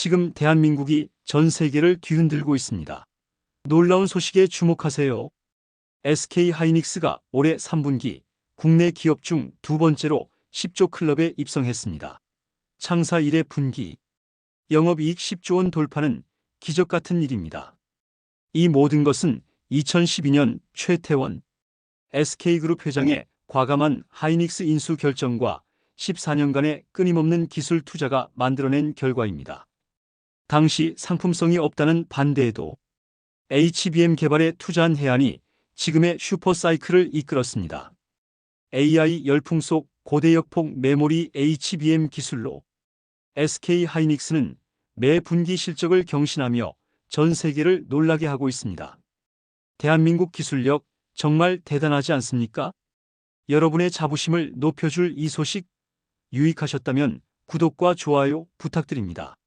지금 대한민국이 전 세계를 뒤흔들고 있습니다. 놀라운 소식에 주목하세요. SK 하이닉스가 올해 3분기 국내 기업 중 두 번째로 10조 클럽에 입성했습니다. 창사 이래 분기 영업이익 10조 원 돌파는 기적 같은 일입니다. 이 모든 것은 2012년 최태원 SK그룹 회장의 과감한 하이닉스 인수 결정과 14년간의 끊임없는 기술 투자가 만들어낸 결과입니다. 당시 상품성이 없다는 반대에도 HBM 개발에 투자한 해안이 지금의 슈퍼사이클을 이끌었습니다. AI 열풍 속 고대역폭 메모리 HBM 기술로 SK 하이닉스는 매 분기 실적을 경신하며 전 세계를 놀라게 하고 있습니다. 대한민국 기술력 정말 대단하지 않습니까? 여러분의 자부심을 높여줄 이 소식 유익하셨다면 구독과 좋아요 부탁드립니다.